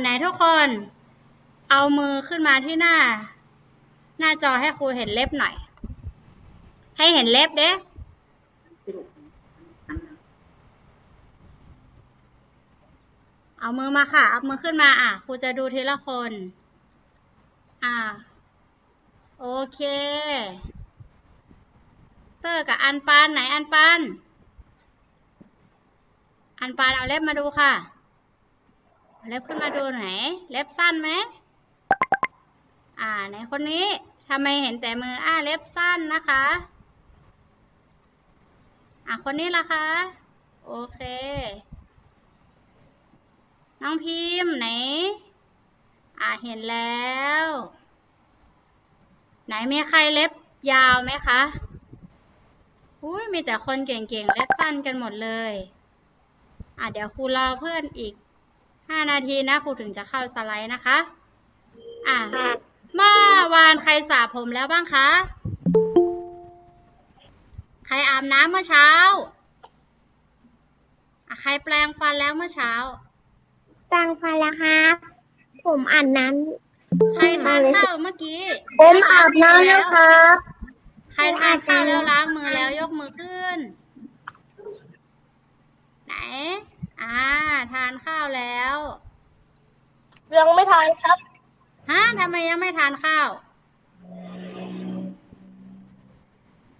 ไหนทุกคน เอามือขึ้นมาที่หน้า หน้าจอให้ครูเห็นเล็บหน่อย ให้เห็นเล็บเด้เอามือมาค่ะ เอามือขึ้นมาอะครูจะดูทีละคน อ่า โอเค เตอร์กับอันปานไหนอันปานอันปานเอาเล็บมาดูค่ะ เล็บขึ้นมาดูไหน เล็บสั้นไหมอ่าไหนคนนี้ทำไมเห็นแต่มืออ่าเล็บสั้นนะคะ อะคนนี้ล่ะคะ โอเค น้องพิมพ์ไหน อ่าเห็นแล้ว ไหนมีใครเล็บยาวไหมคะอุ้ยมีแต่คนเก่งๆ เล็บสั้นกันหมดเลย อะเดี๋ยวครูรอเพื่อนอีก 5นาทีนะครูถึงจะเข้าสไลด์นะคะ อะเมื่อวานใครสระผมแล้วบ้างคะ ใครอาบน้ำเมื่อเช้าอะใครแปรงฟันแล้วเมื่อเช้าตังฟันแล้วครับ ผมอ่านน้ใครทานข้าวเมื่อกี้ำผมอาบน้ำแล้วครับ ใครทานข้าวแล้วล้างมือแล้วยกมือขึ้น ไหน อ่า ทานข้าวแล้วยังไม่ทานครับ ฮะทำไมยังไม่ทานข้าว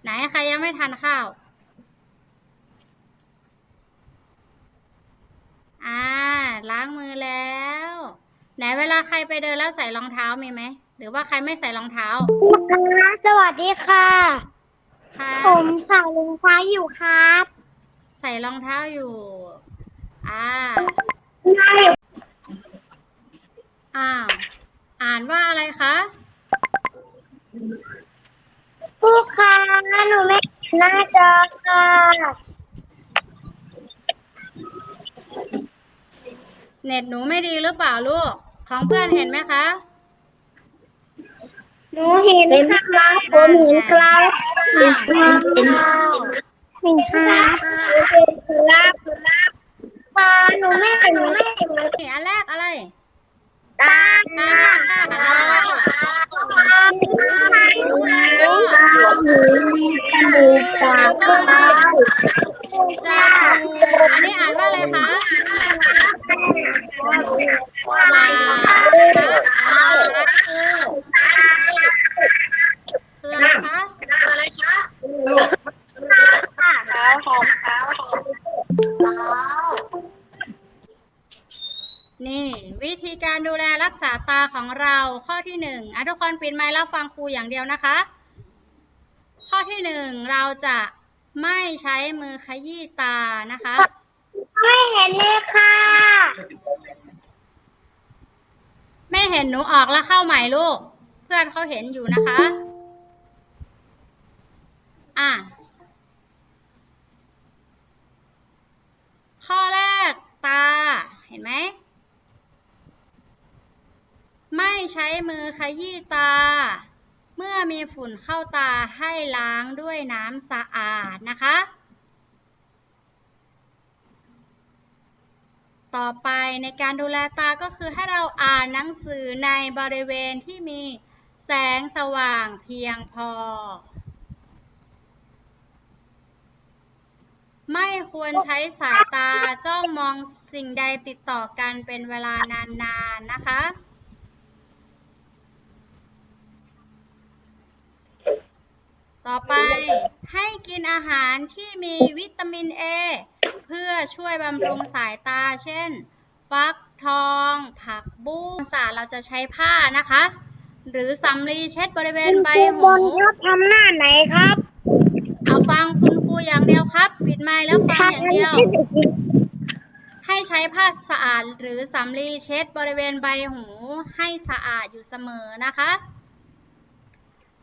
ไหนใครยังไม่ทานข้าว อ่า ล้างมือแล้ว ไหนเวลาใครไปเดินแล้วใส่รองเท้ามีไหม หรือว่าใครไม่ใส่รองเท้า สวัสดีค่ะ ค่ะ ผมใส่รองเท้าอยู่ครับ ใส่รองเท้าอยู่ อ่า อ้าว อ่านว่าอะไรคะ ผู้ค้าหนูไม่เห็นหน้าจอค่ะเน็ตหนูไม่ดีหรือเปล่าลูก ของเพื่อนเห็นไหมคะ หนูเห็นครับผมเห็นครับเห็นครับเห็นครับ เห็นครับค่ะหนูไม่เห็นหนูไม่เห็นนี่อันแรกอะไรตาตาตาตาตาตาตาตาตาตาคูอันนี้อ่านว่าอะไรคะ นปิดไมค์แล้วฟังครูอย่างเดียวนะคะ ข้อที่หนึ่งเราจะไม่ใช้มือขยี้ตานะคะ ไม่เห็นเลยค่ะ ไม่เห็นหนูออกแล้วเข้าใหม่ลูก เพื่อนเขาเห็นอยู่นะคะ อะ ข้อแรกตา เห็นไหม ไม่ใช้มือ ขยี้ตา เมื่อมีฝุ่นเข้าตาให้ล้างด้วยน้ำสะอาดนะคะ ต่อไปในการดูแลตาก็คือให้เราอ่านหนังสือในบริเวณที่มีแสงสว่างเพียงพอ ไม่ควรใช้สายตาจ้องมองสิ่งใดติดต่อกันเป็นเวลานานๆนะคะ ต่อไปให้กินอาหารที่มีวิตามิน A เพื่อช่วยบำรุงสายตา เช่น ฟักทอง ผักบุ้งสาเราจะใช้ผ้านะคะ หรือสำลีเช็ดบริเวณใบหูครับทำหน้าไหนครับ เอาฟังคุณครูอย่างเดียวครับ ปิดไมค์แล้วฟังอย่างเดียว ให้ใช้ผ้าสะอาดหรือสำลีเช็ดบริเวณใบหูให้สะอาดอยู่เสมอนะคะ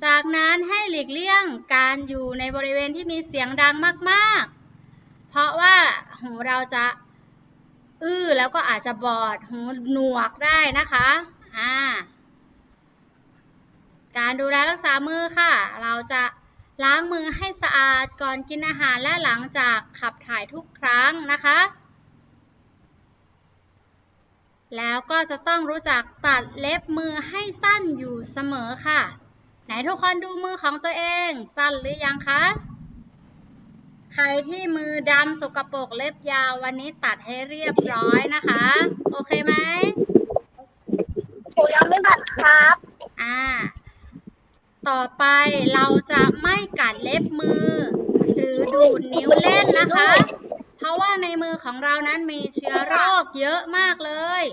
จากนั้นให้หลีกเลี่ยงการอยู่ในบริเวณที่มีเสียงดังมากๆ เพราะว่าหูเราจะอื้อแล้วก็อาจจะบอดหูหนวกได้นะคะอ่าการดูแลรักษามือค่ะ เราจะล้างมือให้สะอาดก่อนกินอาหารและหลังจากขับถ่ายทุกครั้งนะคะ แล้วก็จะต้องรู้จักตัดเล็บมือให้สั้นอยู่เสมอค่ะ ไหนทุกคนดูมือของตัวเอง สั้นหรือยังคะ ใครที่มือดำสกปรกเล็บยาววันนี้ตัดให้เรียบร้อยนะคะ โอเคไหมหนูยังไม่ตัดครับ อ่า ต่อไปเราจะไม่กัดเล็บมือ หรือดูดนิ้วเล่นนะคะ เพราะว่าในมือของเรานั้นมีเชื้อโรคเยอะมากเลย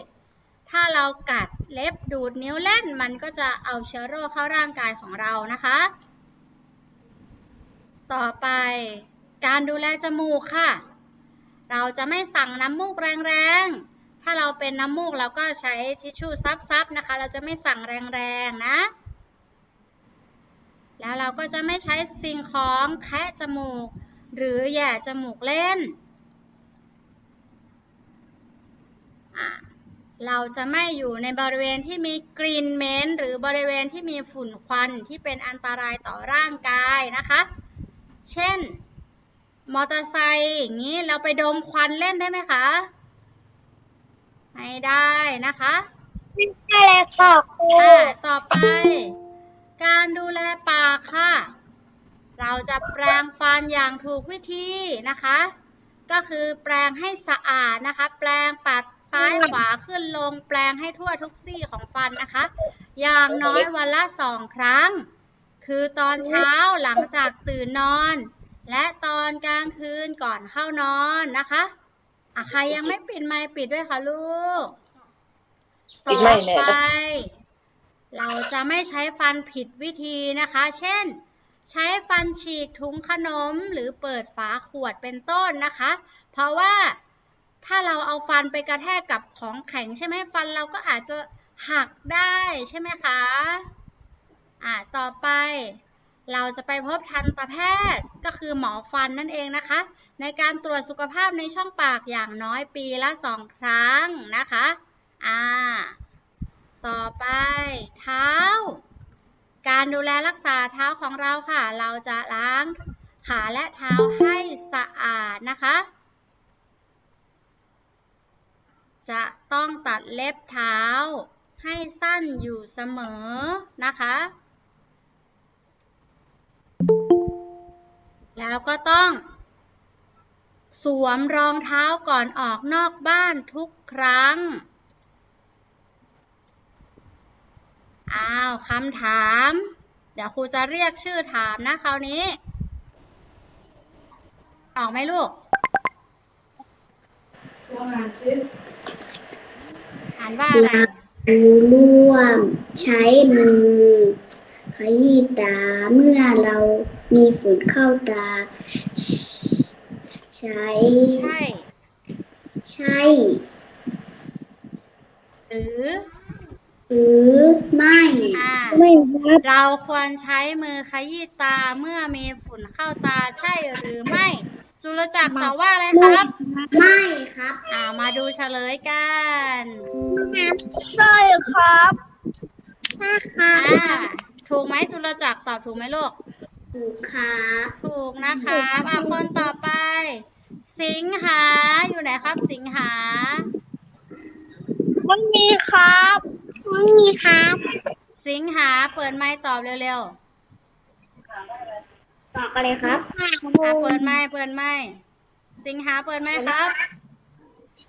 ถ้าเรากัดเล็บดูดนิ้วเล่น มันก็จะเอาเชื้อโรคเข้าร่างกายของเรานะคะ ต่อไปการดูแลจมูกค่ะ เราจะไม่สั่งน้ำมูกแรงๆ ถ้าเราเป็นน้ำมูกเราก็ใช้ทิชชู่ซับๆนะคะ เราจะไม่สั่งแรงๆนะ แล้วเราก็จะไม่ใช้สิ่งของแคะจมูก หรือแย่จมูกเล่นอะ เราจะไม่อยู่ในบริเวณที่มีกลิ่นเหม็นหรือบริเวณที่มีฝุ่นควันที่เป็นอันตรายต่อร่างกายนะคะ เช่น มอเตอร์ไซค์อย่างนี้เราไปดมควันเล่นได้ไหมคะ ไม่ได้นะคะไม่ใช่เลยค่ะครูอ่าต่อไป การดูแลปากค่ะ เราจะแปรงฟันอย่างถูกวิธีนะคะ ก็คือแปรงให้สะอาดนะคะ แปรงปัด ซ้ายขวาขึ้นลงแปรงให้ทั่วทุกซี่ของฟันนะคะ อย่างน้อยวันละสองครั้ง คือตอนเช้าหลังจากตื่นนอน และตอนกลางคืนก่อนเข้านอนนะคะอะใครยังไม่ปิดไมค์ปิดด้วยค่ะลูกต่อไมค์แม่ไปเราจะไม่ใช้ฟันผิดวิธีนะคะ เช่น ใช้ฟันฉีกถุงขนมหรือเปิดฝาขวดเป็นต้นนะคะ เพราะว่า ถ้าเราเอาฟันไปกระแทกกับของแข็งใช่ไหมฟันเราก็อาจจะหักได้ใช่ไหมคะอ่าต่อไปเราจะไปพบทันตแพทย์ก็คือหมอฟันนั่นเองนะคะ ในการตรวจสุขภาพในช่องปากอย่างน้อยปีละสองครั้งนะคะอ่าต่อไปเท้า การดูแลรักษาเท้าของเราค่ะ เราจะล้างขาและเท้าให้สะอาดนะคะ จะต้องตัดเล็บเท้าให้สั้นอยู่เสมอนะคะ แล้วก็ต้อง สวมรองเท้าก่อนออกนอกบ้านทุกครั้ง อ้าวคำถาม เดี๋ยวครูจะเรียกชื่อถามนะคราวนี้ ออกไหมลูก อ่านว่าอะไรร่วม ใช้มือ ขยี้ตาเมื่อเรามีฝุ่นเข้าตา ใช้ ใช่ ใช่หรือหรือไม่อ่าไม่ครับเราควรใช้มือขยี้ตาเมื่อมีฝุ่นเข้าตาใช่หรือไม่ จุลจักรตอบว่าอะไรครับ ไม่ครับ อ่ามาดูเฉลยกันใช่ครับใช่ครัอ่าบถูกไหมจุลจักรตอบถูกไหมลูก ถูกครับ ถูกนะครับอะคนต่อไป สิงหาอยู่ไหนครับ สิงหาไม่มีครับไม่มีครับ สิงหาเปิดไมค์ตอบเร็ว ตอบอะไรครับๆอะเปิดไมค์เปิดไมค์สิงหาเปิดไมค์ครับ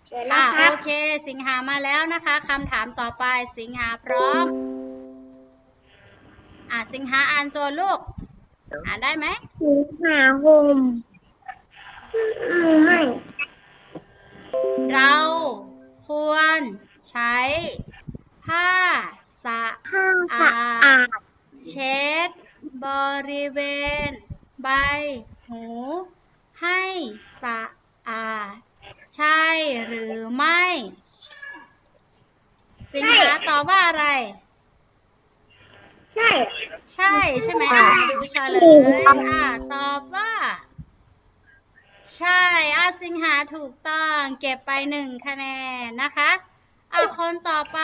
เดี๋ยวนะอะครัโอบเค สิงหามาแล้วนะคะคำถามต่อไปสิงหาพร้อม อะสิงหาอ่านโจทย์ลูก อ่านได้ไหมสิงหาห่มไม่เราควรใช้ผ้าสะผ้าอาสะอาดดเช็ดบริเวณ ใบหู ให้สะอาด ใช่หรือไม่ สิงหาตอบว่าอะไร ใช่ ใช่ใช่ไหมอะมาดูเฉลยอะตอบว่า ใช่อะสิงหาถูกต้องเก็บไปหนึ่งคะแนนนะคะอะคนต่อไป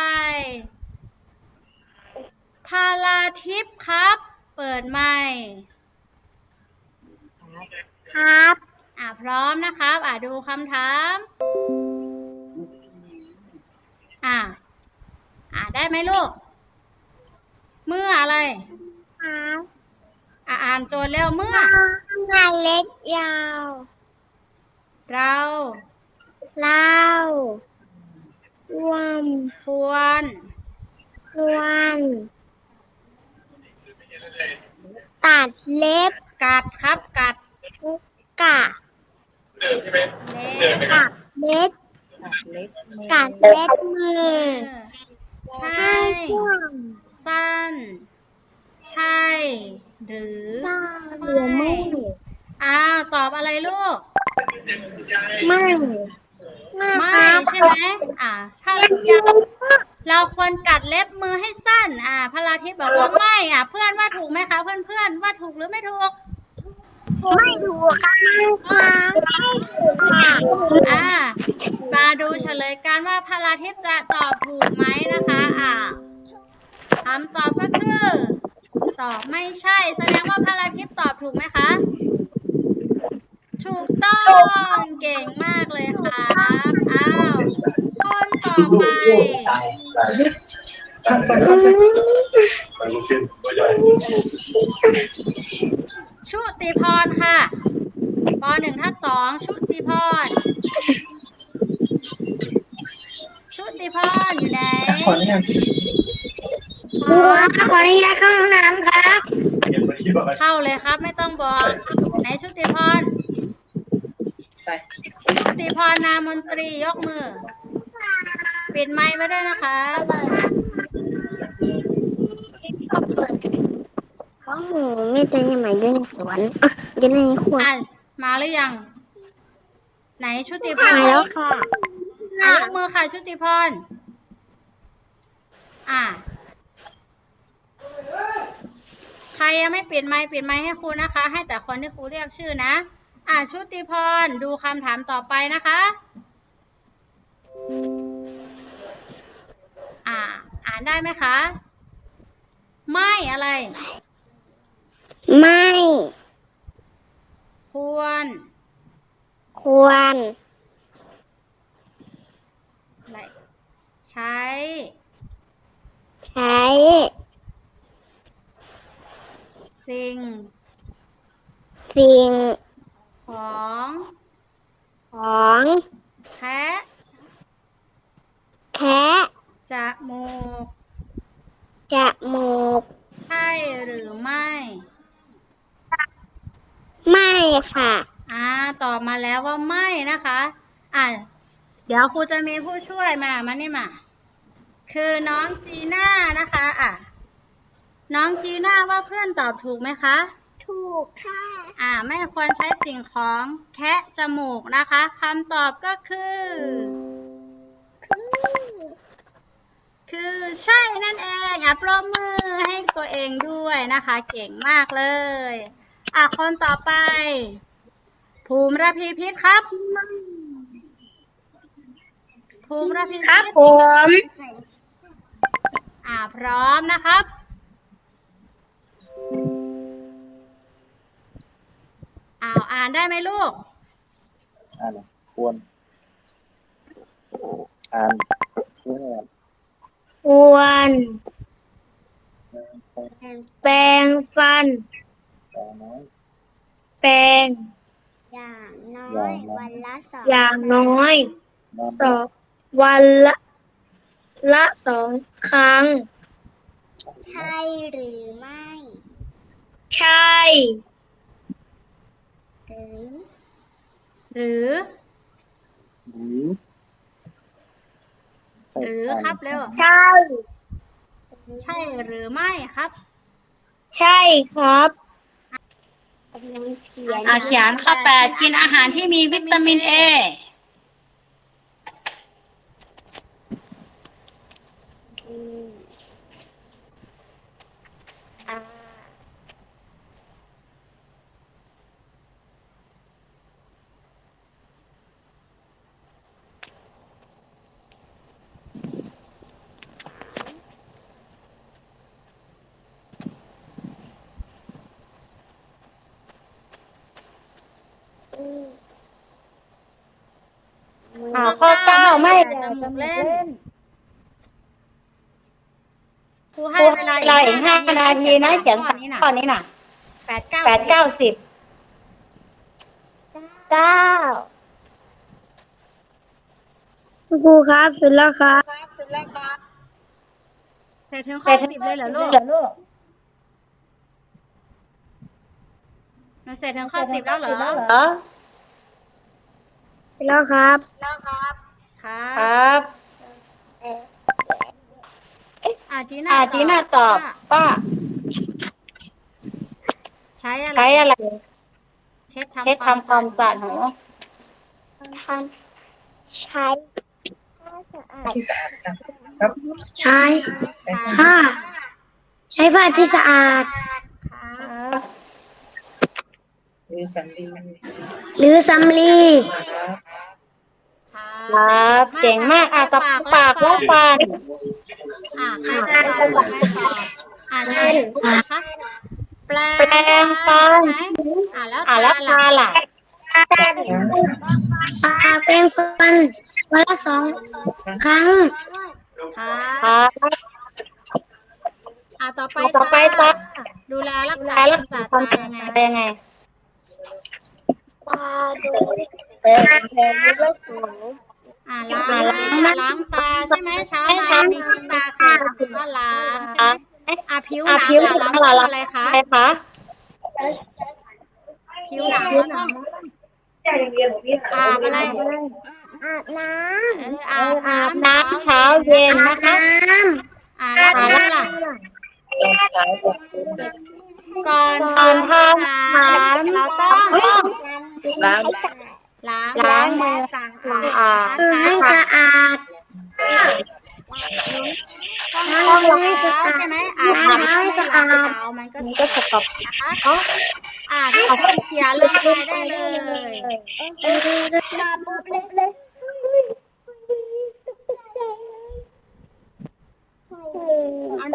พาลาทิพย์ครับ เปิดไมค์ ครับ อะพร้อมนะครับ อะดูคำถาม อ่า อ่าได้ไหมลูก เมื่ออะไร ครับอ่าอ่านโจทย์เร็วเมื่อ งานเล็กยาว เรา เล่ารวมควร รวนตัดเล็บ กัดครับ กัด กะเล็บกัดเล็บกัดเล็บมือให้ให้ช่วงสั้น ใช่ หรือใช่หรือไม่ อ้าวตอบอะไรลูกไม่ไม่ ใช่ไหมอ่าถ้าเราเราควรกัดเล็บมือให้สั้น อ่าพระราทิตบอกว่าไม่ อะเพื่อนว่าถูกไหมคะ เพื่อนเพื่อนๆว่าถูกหรือไม่ถูก ไม่ถูกค่ะไม่ถูกค่ะอ่ามาดูเฉลยกันว่าพระราทิตจะตอบถูกไหมนะคะ อ่าคำตอบก็คือ ตอบไม่ใช่ แสดงว่าพระราทิตตอบถูกไหมคะ ถูกต้องเก่งมากเลยครับ อ้าวคนต่อไป ชุติพรค่ะปหนึ่งทับสองชุติพร ชุติพรอยู่ไหนขออนุญาตครูครับขออนุญาตเข้าห้องน้ำครับ เข้าเลยครับ ไม่ต้องบอก ไหนชุติพรไปชุติพรนามนตรียกมือ ปิดไมค์ไว้ด้วยนะคะ ก็เปิด เพราะหมูไม่เจอยังไงด้วยในสวนอะอยู่ในขวดอะมาหรือยัง ไหนชุติพรมาแล้วค่ะอะยกมือค่ะชุติพร อะ ใครยังไม่ปิดไมค์ปิดไมค์ให้ครูนะคะ ให้แต่คนที่ครูเรียกชื่อนะ อะชุติพรดูคำถามต่อไปนะคะ อ่าอ่านได้ไหมคะ ไม่อะไร ไม่ ควร ควรอะไรใช้ ใช้ สิ่ง สิ่ง ของ ของแคะแคะจมูกจมูก ใช่หรือไม่ ไม่ค่ะ อ่าตอบมาแล้วว่าไม่นะคะ อ่าเดี๋ยวครูจะมีผู้ช่วยมามานี่มา คือน้องจีน่านะคะ อะ น้องจีน่าว่าเพื่อนตอบถูกไหมคะ ถูกค่ะ อ่า ไม่ควรใช้สิ่งของแคะจมูกนะคะคำตอบก็คือ คือใช่นั่นเองอะปรบมือให้ตัวเองด้วยนะคะ เก่งมากเลย อะคนต่อไป ภูมิระพีพิษครับ ภูมิระพีครัพิบษผมอ่าพร้อมนะครับ อ้าวอ่านได้ไหมลูก อ่านควร อ่านเพื่อควรแปรงฟัน แต่น้อย แปรงอย่างน้ออยย่างน้อย วันละสองอย่างน้อยน้ำสองวันละละสองครั้ง ใช่หรือไม่ ใช่ หรือหรือ หรือหรือครับเร็ว ใช่ ใช่หรือไม่ครับ ใช่ครับ อาเขียนข้อแปดกินอาหารที่มีวิตามินเออ่ อ้าข้อเก้าไม่แดดจมูกเล่น ครูให้เวลาเวลอีกห้านาทีนะเขียนข้อนี้นะข้อนี้น่ะแปดเก้าสิบเก้าครูครับเสร็จแล้วครับเสร็จแล้วครับเสร็จถึงข้อสิบเลยเหรอลูกหนูเสร็จถึงข้อสิบแล้วเหรอ เหรอเสร็จแล้วครับ ครัคบรับอาจีน่าอาจีน่าตอบป้าใช้อะไร ใช้อะไร เช็ดเช็ดทำความสะอาดหูใช้ที่สะอาดครับ ใช้ค่ะผ้าใช้ผ้าที่สะอาดครับหรือสำลีหรือสำลี ครับครับเจ๋งมากอะต่อปากและฟันอ่าใครจะตอบใครตอบอ่าใช่คะแปลแปรงฟันใช่ไหมอ่าแล้วอะแล้วตาตาล่ะล่ะปากแปรงฟันวันละสองครั้งค่ะครับ อ่าต่อไปต่อไปตา ดูแลรักษาตาคและวามสะอาดความตาสะยังไงอาดยังไงตาดูแปรงแปรงด้วยสู อ่าล้างหล้าน้างล้างตาใช่ไหมเช้าให้มาเช้ามีขี้ตาเกิดก็ล้างใช่ไหมอ่าผิวหอะนังผิวหนัล้างด้วยอะไรคะอะไรคะผิวหนังเราต้องอาบอะไรอาบน้เอาบอาบน้ำเช้าเย็นนะคะอาแล้วก็ล่ะตอนเช้าจะเป็นก่อนก่อนทานอาหารเราต้องล้าง ล้างล้างมือสะอาดมือให้สะอาดต้องล้องให้สะอาดใช่ไหมอาบน้ำให้สะอาดมันก็สกปรกนะคะอ่าทุกคนเขียนลงไปได้เลยมาปุ๊บเลยอัน